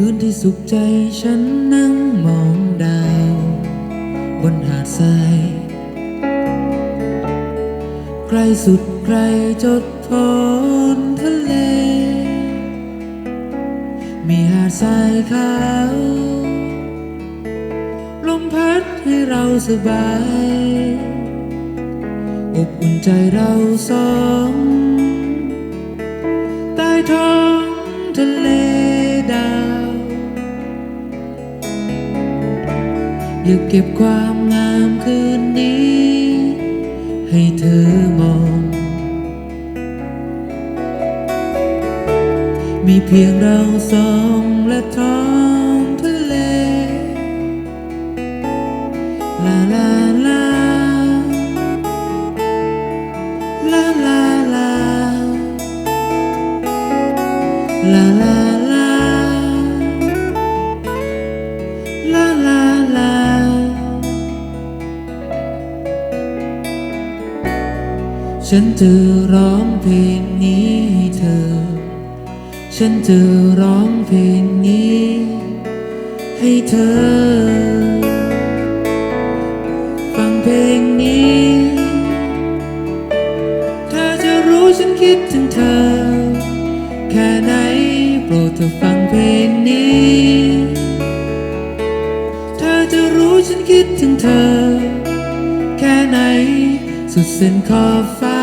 คืนที่สุขใจฉันนั่งมองดาว บนหาดทรายใกล้สุดไกลจดพ้นทะเล มีหาดทรายขาว ลมพัดให้เราสบาย อบอุ่นใจเราสอง ใต้ท้องทะเล อยากเก็บความงามคืนนี้ ให้เธอมอง มีเพียงเราสองและท้องทะเล ลาลาลาลาลาลาลาลา ฉันจะร้องเพลงนี้ให้เธอ ฉันจะร้องเพลงนี้ ให้เธอ ฟังเพลงนี้เธอจะรู้ฉันคิดถึงเธอ แค่ไหนโปรดเธอฟังเพลงนี้ เธอจะรู้ฉันคิดถึงเธอ แค่ไหนสุดเส้นขอบฟ้า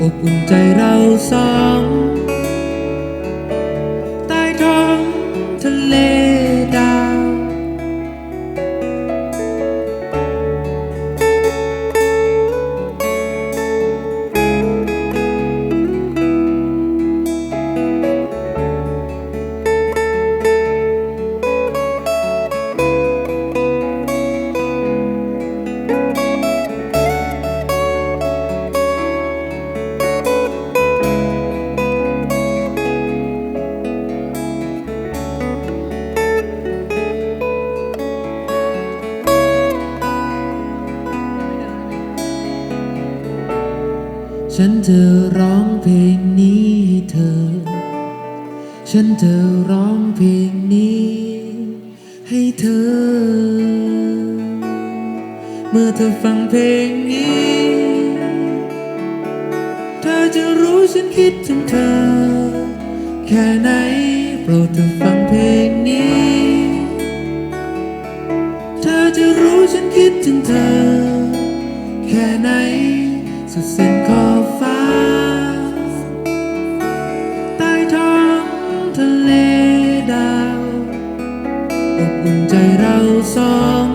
อบอุ่นใจเราสอง ฉันจะร้องเพลงนี้ให้เธอ ฉันจะร้องเพลงนี้ ให้เธอ เมื่อเธอฟังเพลงนี้ เธอจะรู้ฉันคิดถึงเธอ แค่ไหนโปรดเธอฟังเพลงนี้ อุ่ใจเราสอง